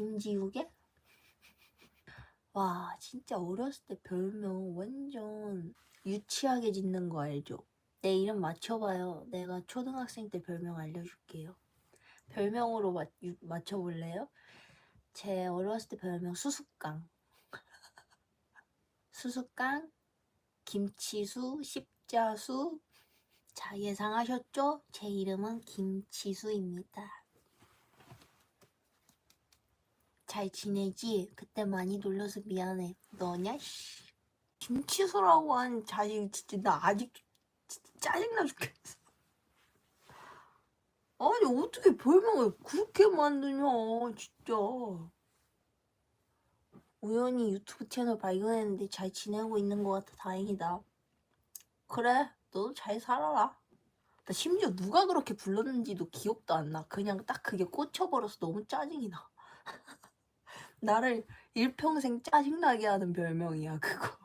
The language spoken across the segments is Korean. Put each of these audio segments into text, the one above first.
김지우개? 와 진짜 어렸을 때 별명 완전 유치하게 짓는 거 알죠? 내 이름 맞춰봐요. 내가 초등학생 때 별명 알려줄게요. 별명으로 맞, 유- 맞춰볼래요? 제 어렸을 때 별명 수수깡. 수수깡, 김치수, 십자수. 자, 예상하셨죠? 제 이름은 김치수입니다. 잘 지내지? 그때 많이 놀려서 미안해. 너냐? 씨. 김치수라고 한 자식 진짜 나 아직 진짜 짜증나 죽겠어. 아니 어떻게 별명을 그렇게 만드냐 진짜. 우연히 유튜브 채널 발견했는데 잘 지내고 있는 것 같아 다행이다. 그래 너도 잘 살아라. 나 심지어 누가 그렇게 불렀는지도 기억도 안 나. 그냥 딱 그게 꽂혀버려서 너무 짜증이 나. 나를 일평생 짜증나게 하는 별명이야 그거.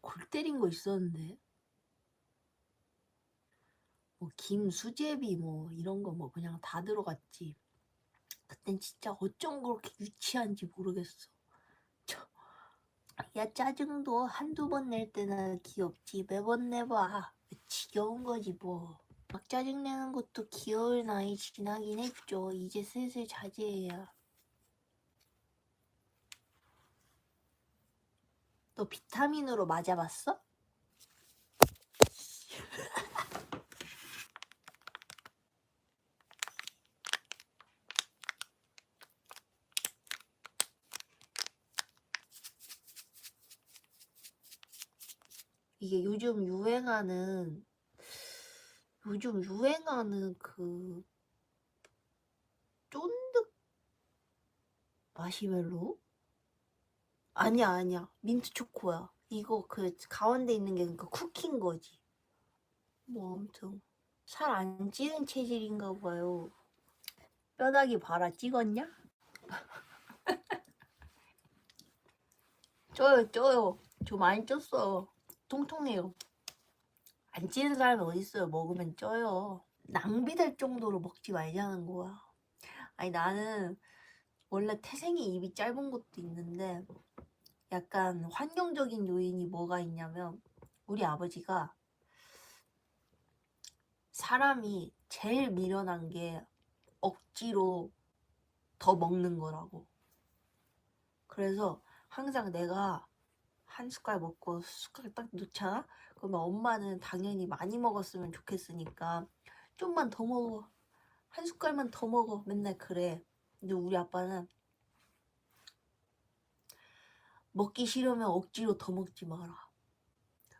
골 때린 거 있었는데. 뭐 김수제비 뭐 이런 거 뭐 그냥 다 들어갔지. 그땐 진짜 어쩜 그렇게 유치한지 모르겠어. 저, 야 짜증도 한두 번 낼 때는 귀엽지 매번 내봐. 지겨운 거지 뭐. 막 짜증 내는 것도 귀여울 나이 지나긴 했죠. 이제 슬슬 자제해야. 너 비타민으로 맞아봤어? 이게 요즘 유행하는 요즘 유행하는 그 쫀득 마시멜로? 아니야 아니야. 민트 초코야. 이거 그 가운데 있는 게 그러니까 쿠키인 거지. 뭐 아무튼 살 안 찌는 체질인가 봐요. 뼈다귀 봐라. 찍었냐? 쪄요 쪄요. 저 많이 쪘어. 통통해요. 안 찌는 사람이 어딨어요? 먹으면 쪄요. 낭비될 정도로 먹지 말자는 거야. 아니 나는 원래 태생이 입이 짧은 것도 있는데 약간 환경적인 요인이 뭐가 있냐면 우리 아버지가 사람이 제일 미련한 게 억지로 더 먹는 거라고. 그래서 항상 내가 한 숟갈 먹고 숟가락 딱 놓잖아? 그러면 엄마는 당연히 많이 먹었으면 좋겠으니까 좀만 더 먹어. 한 숟갈만 더 먹어. 맨날 그래. 근데 우리 아빠는 먹기 싫으면 억지로 더 먹지 마라.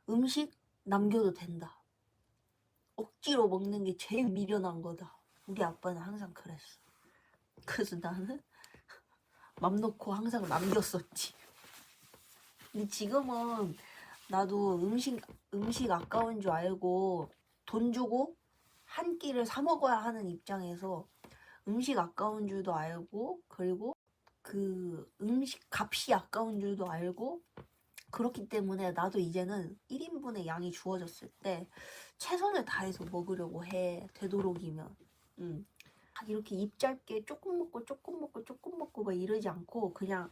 음식 남겨도 된다. 억지로 먹는 게 제일 미련한 거다. 우리 아빠는 항상 그랬어. 그래서 나는 맘 놓고 항상 남겼었지. 근데 지금은 나도 음식 음식 아까운 줄 알고 돈 주고 한 끼를 사 먹어야 하는 입장에서 음식 아까운 줄도 알고 그리고 그 음식 값이 아까운 줄도 알고 그렇기 때문에 나도 이제는 1인분의 양이 주어졌을 때 최선을 다해서 먹으려고 해 되도록이면 음. 막 이렇게 입 짧게 조금 먹고 조금 먹고 조금 먹고 막 이러지 않고 그냥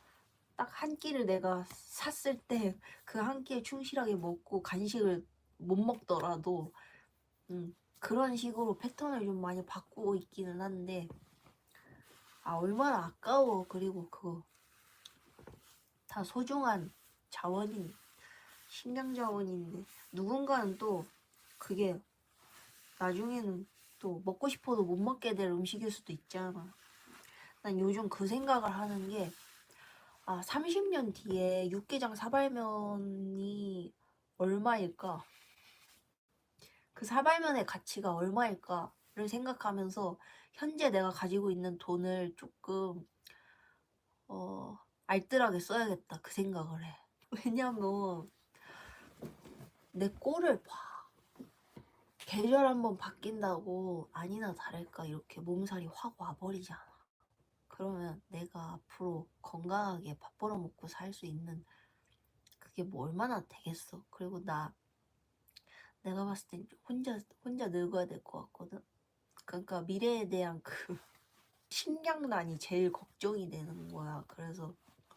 딱 한 끼를 내가 샀을 때 그 한 끼에 충실하게 먹고 간식을 못 먹더라도 음, 그런 식으로 패턴을 좀 많이 바꾸고 있기는 한데 아 얼마나 아까워 그리고 그거 다 소중한 자원인 식량 자원인데 누군가는 또 그게 나중에는 또 먹고 싶어도 못 먹게 될 음식일 수도 있잖아. 난 요즘 그 생각을 하는 게 아, 30년 뒤에 육개장 사발면이 얼마일까? 그 사발면의 가치가 얼마일까를 생각하면서 현재 내가 가지고 있는 돈을 조금 어, 알뜰하게 써야겠다 그 생각을 해. 왜냐면 내 꼴을 봐. 계절 한번 바뀐다고 아니나 다를까 이렇게 몸살이 확 와버리잖아. 그러면 내가 앞으로 건강하게 밥 벌어 먹고 살 수 있는 그게 뭐 얼마나 되겠어. 그리고 나 내가 봤을 땐 혼자 혼자 늙어야 될 것 같거든. 그러니까 미래에 대한 그 식량난이 제일 걱정이 되는 거야. 그래서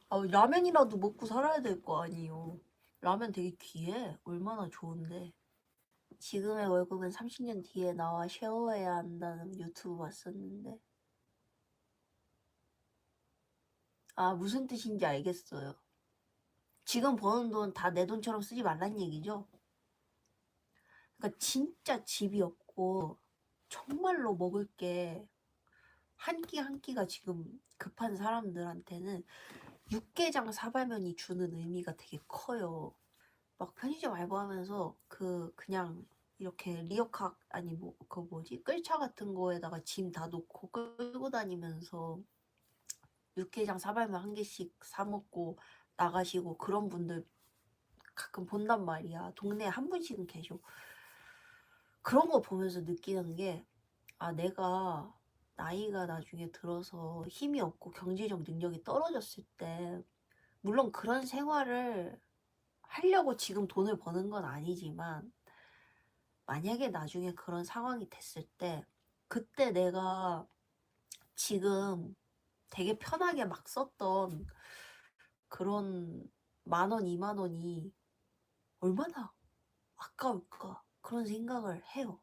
아, 라면이라도 먹고 살아야 될 거 아니에요. 라면 되게 귀해. 얼마나 좋은데. 지금의 월급은 30년 뒤에 나와 쉐어해야 한다는 유튜브 봤었는데. 아, 무슨 뜻인지 알겠어요. 지금 버는 돈 다 내 돈처럼 쓰지 말란 얘기죠. 그러니까 진짜 집이 없고 정말로 먹을 게 한끼한 끼가 지금 급한 사람들한테는 육개장 사발면이 주는 의미가 되게 커요. 막 편의점 알바하면서 그 그냥 이렇게 리어카 아니 뭐 그 뭐지 끌차 같은 거에다가 짐 다 놓고 끌고 다니면서 육개장 사발면 한 개씩 사 먹고 나가시고 그런 분들 가끔 본단 말이야. 동네에 한 분씩은 계셔. 그런 거 보면서 느끼는 게, 아, 내가 나이가 나중에 들어서 힘이 없고 경제적 능력이 떨어졌을 때, 물론 그런 생활을 하려고 지금 돈을 버는 건 아니지만, 만약에 나중에 그런 상황이 됐을 때, 그때 내가 지금 되게 편하게 막 썼던 그런 만 원, 이만 원이 얼마나 아까울까 그런 생각을 해요.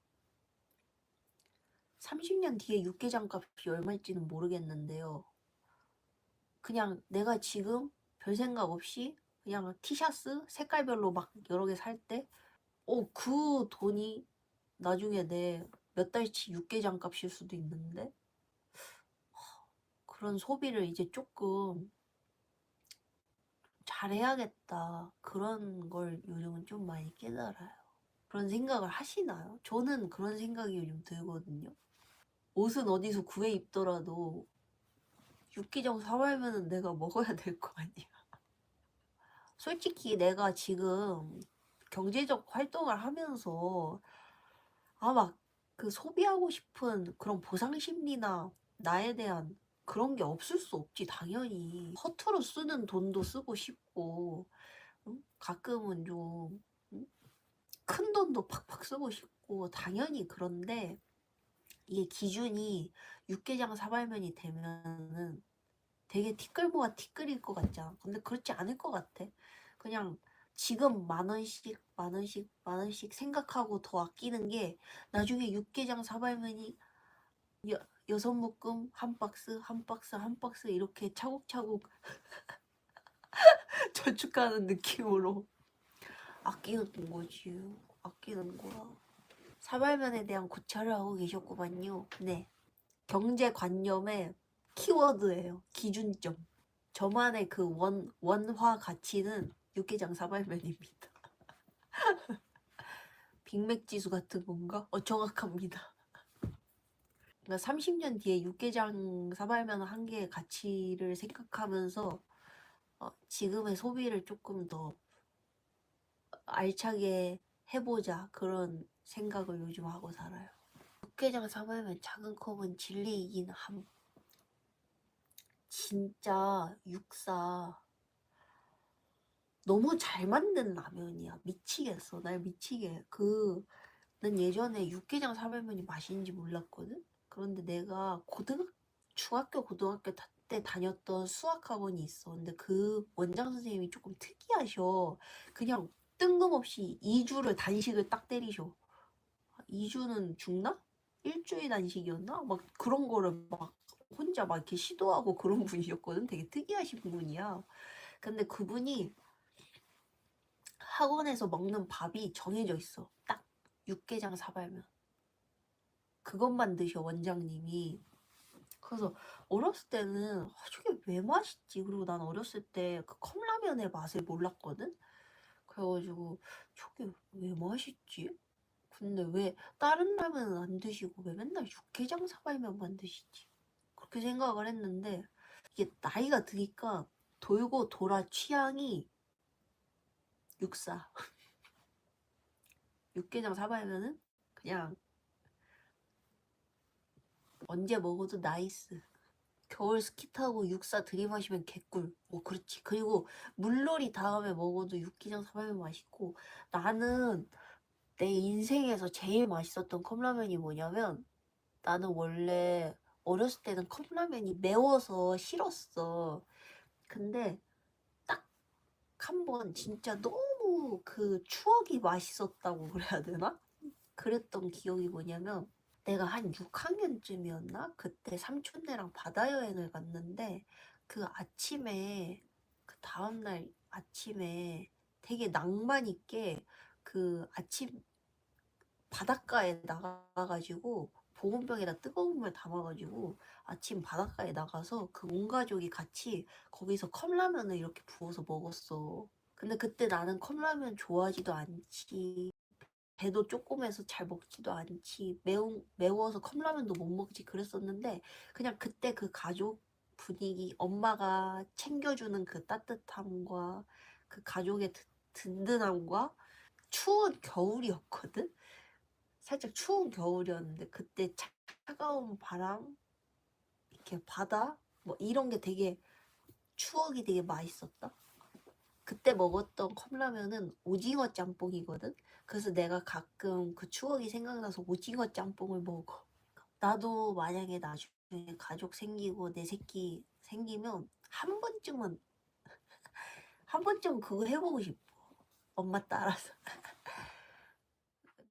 30년 뒤에 육개장 값이 얼마일지는 모르겠는데요. 그냥 내가 지금 별 생각 없이 그냥 티셔츠 색깔별로 막 여러 개 살 때, 어, 그 돈이 나중에 내 몇 달치 육개장 값일 수도 있는데, 그런 소비를 이제 조금 잘해야겠다. 그런 걸 요즘은 좀 많이 깨달아요. 그런 생각을 하시나요? 저는 그런 생각이 요즘 들거든요. 옷은 어디서 구해 입더라도 육개장 사발면은 내가 먹어야 될 거 아니야. 솔직히 내가 지금 경제적 활동을 하면서 아마 그 소비하고 싶은 그런 보상 심리나 나에 대한 그런 게 없을 수 없지 당연히 허투루 쓰는 돈도 쓰고 싶고 응? 가끔은 좀 응? 큰 돈도 팍팍 쓰고 싶고 당연히 그런데 이게 기준이 육개장 사발면이 되면은 되게 티끌모아 티끌일 것 같잖아? 근데 그렇지 않을 것 같아. 그냥 지금 만 원씩 만 원씩 만 원씩 생각하고 더 아끼는 게 나중에 육개장 사발면이 여, 여섯 묶음 한 박스 한 박스 한 박스 이렇게 차곡차곡 저축하는 느낌으로 아끼는 거지 아끼는 거야 사발면에 대한 고찰을 하고 계셨구만요. 네. 경제관념의 키워드예요. 기준점. 저만의 그 원, 원화 가치는 육개장 사발면입니다. 빅맥 지수 같은 건가? 어 정확합니다. 그러니까 30년 뒤에 육개장 사발면 한 개의 가치를 생각하면서 어, 지금의 소비를 조금 더 알차게 해보자 그런 생각을 요즘 하고 살아요. 육개장 사발면 작은 컵은 진리이긴 함. 진짜 육사 너무 잘 만든 라면이야. 미치겠어. 날 미치게. 그, 난 예전에 육개장 사발면이 맛있는지 몰랐거든? 그런데 내가 고등 중학교 고등학교 다- 때 다녔던 수학 학원이 있어. 근데 그 원장 선생님이 조금 특이하셔. 그냥 뜬금없이 2주를 단식을 딱 때리셔. 2주는 죽나? 일주일 단식이었나? 막 그런 거를 막 혼자 막 이렇게 시도하고 그런 분이셨거든. 되게 특이하신 분이야. 근데 그분이 학원에서 먹는 밥이 정해져 있어. 딱 육개장 사발면. 그것만 드셔 원장님이. 그래서 어렸을 때는 아, 저게 왜 맛있지? 그리고 난 어렸을 때 그 컵라면의 맛을 몰랐거든. 그래가지고 저게 왜 맛있지? 근데 왜 다른 라면은 안 드시고 왜 맨날 육개장 사발면만 드시지? 그렇게 생각을 했는데 이게 나이가 드니까 돌고 돌아 취향이 육사. 육개장 사발면은 그냥 언제 먹어도 나이스. 겨울 스키 타고 육사 들이마시면 개꿀. 어, 그렇지. 그리고 물놀이 다음에 먹어도 육개장 사발면 맛있고 나는 내 인생에서 제일 맛있었던 컵라면이 뭐냐면 나는 원래 어렸을 때는 컵라면이 매워서 싫었어. 근데 딱 한 번 진짜 너무 그 추억이 맛있었다고 그래야 되나? 그랬던 기억이 뭐냐면 내가 한 6학년쯤이었나? 그때 삼촌네랑 바다 여행을 갔는데 그 아침에 그 다음날 아침에 되게 낭만 있게 그 아침 바닷가에 나가가지고 보온병에다 뜨거운 물 담아가지고 아침 바닷가에 나가서 그 온 가족이 같이 거기서 컵라면을 이렇게 부어서 먹었어. 근데 그때 나는 컵라면 좋아하지도 않지. 배도 조그매서 잘 먹지도 않지. 매운, 매워서 컵라면도 못 먹지. 그랬었는데 그냥 그때 그 가족 분위기, 엄마가 챙겨주는 그 따뜻함과 그 가족의 드- 든든함과 추운 겨울이었거든? 살짝 추운 겨울이었는데 그때 차- 차가운 바람, 이렇게 바다, 뭐 이런 게 되게 추억이 되게 맛있었다. 그때 먹었던 컵라면은 오징어 짬뽕이거든. 그래서 내가 가끔 그 추억이 생각나서 오징어 짬뽕을 먹어. 나도 만약에 나중에 가족 생기고 내 새끼 생기면 한 번쯤은 한 번쯤 그거 해보고 싶어. 엄마 따라서.